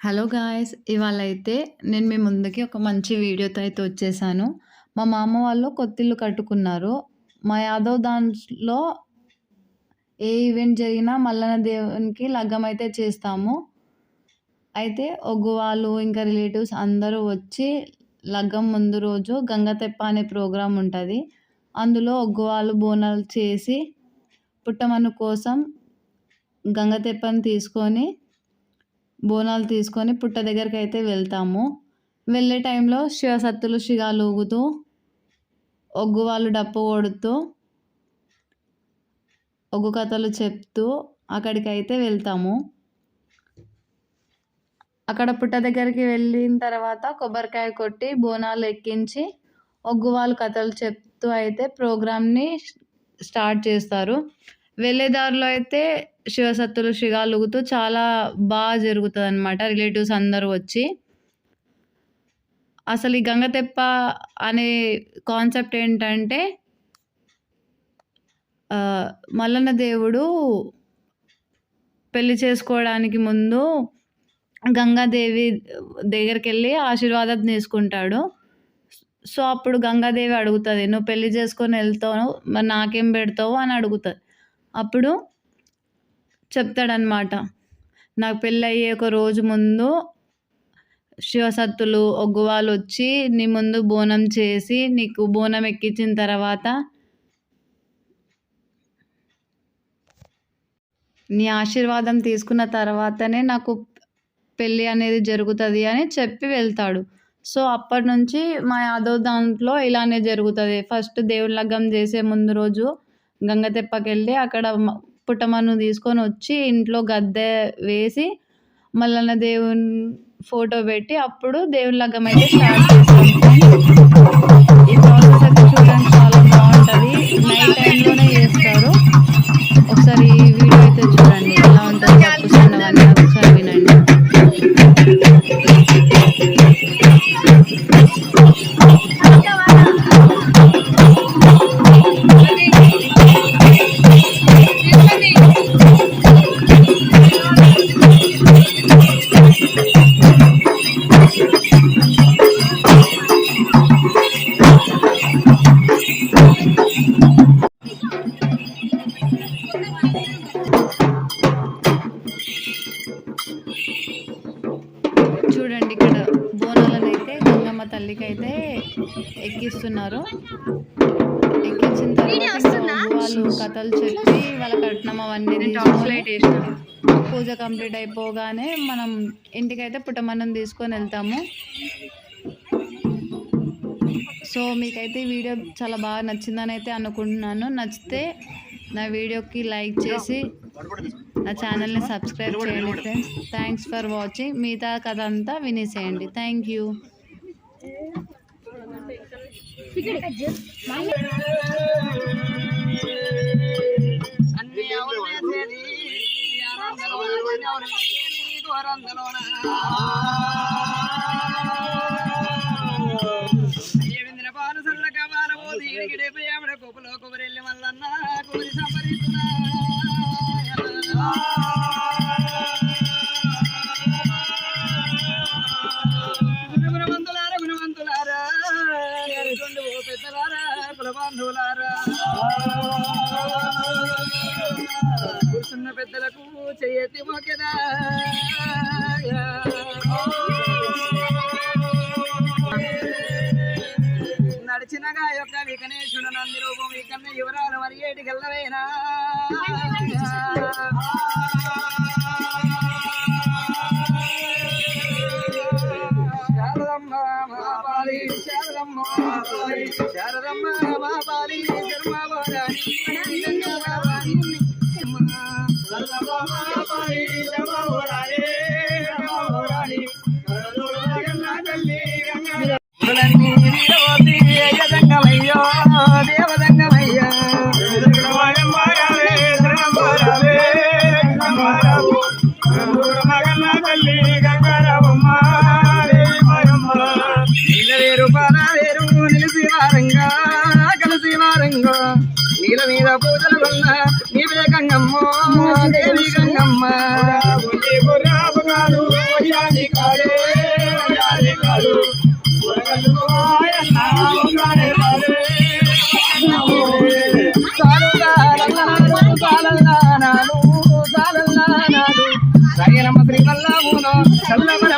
Hello guys ఇవాళ అయితే నేను మీ ముందుకి ఒక మంచి వీడియోతో అయితే వచ్చేసాను. మా మామ వాళ్ళు కొత్తిల్లు కట్టుకున్నారు. మా యాదవ్ దాంట్లో ఏ ఈవెంట్ జరిగినా మల్లన్న దేవునికి లగ్గం అయితే చేస్తాము. అయితే ఒగ్గు వాళ్ళు ఇంకా రిలేటివ్స్ అందరూ వచ్చి లగ్గం ముందు రోజు గంగతెప్ప అనే ప్రోగ్రాం ఉంటుంది. అందులో ఒగ్గు వాళ్ళు బోనాలు చేసి పుట్టమన్ను కోసం గంగతెప్పని తీసుకొని బోనాలు తీసుకొని పుట్ట దగ్గరికి అయితే వెళ్తాము. వెళ్ళే టైంలో శివసత్తులు శిగాలు ఊగుతూ ఒగ్గు వాళ్ళు డప్పు కొడుతూ ఒగ్గు కథలు చెప్తూ అక్కడికి అయితే వెళ్తాము. అక్కడ పుట్ట దగ్గరికి వెళ్ళిన తర్వాత కొబ్బరికాయ కొట్టి బోనాలు ఎక్కించి ఒగ్గు వాళ్ళు కథలు చెప్తూ అయితే ప్రోగ్రామ్ని స్టార్ట్ చేస్తారు. వెళ్ళే దారిలో అయితే శివసత్తులు శిగాలు ఊగుతూ చాలా బాగా జరుగుతుంది అనమాట రిలేటివ్స్ అందరూ వచ్చి. అసలు ఈ గంగతెప్ప అనే కాన్సెప్ట్ ఏంటంటే మల్లన్న దేవుడు పెళ్ళి చేసుకోవడానికి ముందు గంగాదేవి దగ్గరికి వెళ్ళి ఆశీర్వాదం తీసుకుంటాడు. సో అప్పుడు గంగాదేవి అడుగుతుంది నువ్వు పెళ్ళి చేసుకొని వెళ్తావు మరి నాకేం పెడతావు అని అడుగుతుంది. అప్పుడు చెప్తాడనమాట నాకు పెళ్ళయ్యే ఒక రోజు ముందు శివసత్తులు ఒగ్గు వాళ్ళు వచ్చి నీ ముందు బోనం చేసి నీకు బోనం ఎక్కించిన తర్వాత నీ ఆశీర్వాదం తీసుకున్న తర్వాతనే నాకు పెళ్ళి అనేది జరుగుతుంది అని చెప్పి వెళ్తాడు. సో అప్పటి నుంచి మా యాదవ్ దాంట్లో ఇలానే జరుగుతుంది. ఫస్ట్ దేవుళ్ళగ్గం చేసే ముందు రోజు గంగతెప్పకి వెళ్ళి అక్కడ పుట్టమను తీసుకొని వచ్చి ఇంట్లో గద్దె వేసి మల్లన్న దేవుని ఫోటో పెట్టి అప్పుడు దేవుని లగ్గం అయితే స్టార్ట్ చేస్తాం ఈ ప్రాసెస్ అయితే చూడడానికి చాలా బాగుంటుంది. నైట్ టైంలోనే చేస్తారు. ఒకసారి ఈ వీడియో అయితే చూడండి. ఎలా ఉంటుంది? తప్పుస్తున్నవన్నీ అని గంగమ్మ తల్లికి అయితే ఎక్కిస్తున్నారు. ఎక్కించిన తర్వాత వాళ్ళు కథలు చెప్పి వాళ్ళ కట్నం అవన్నీ పూజ కంప్లీట్ అయిపోగానే మనం ఇంటికైతే పుట్టమన్నం తీసుకొని వెళ్తాము. సో మీకైతే ఈ వీడియో చాలా బాగా నచ్చిందని అయితే అనుకుంటున్నాను. నచ్చితే నా వీడియోకి లైక్ చేసి నా ఛానల్ని సబ్స్క్రైబ్ చేయండి ఫ్రెండ్స్. Thanks for watching. మిగతా కథ అంతా వినేసేయండి. Thank you. ಬಾಲ ಸಣ್ಣ ಕಬಾಲ ಓದಿ ಗಿಡ నడిచినగా యొక్క వికనేశుడు నంది రూపం వికన్న యువరాలు మరి ఏటి గల్లవేనా శారదమ్మ మహాపాలి శారదమ్మ మహాపాలి శారదమ్మ మహాపాలి నీల మీద పూజల వల్ల నీవే గంగమ్మ దేవి గంగమ్మ. వయ్యారి కాడే కాడు. se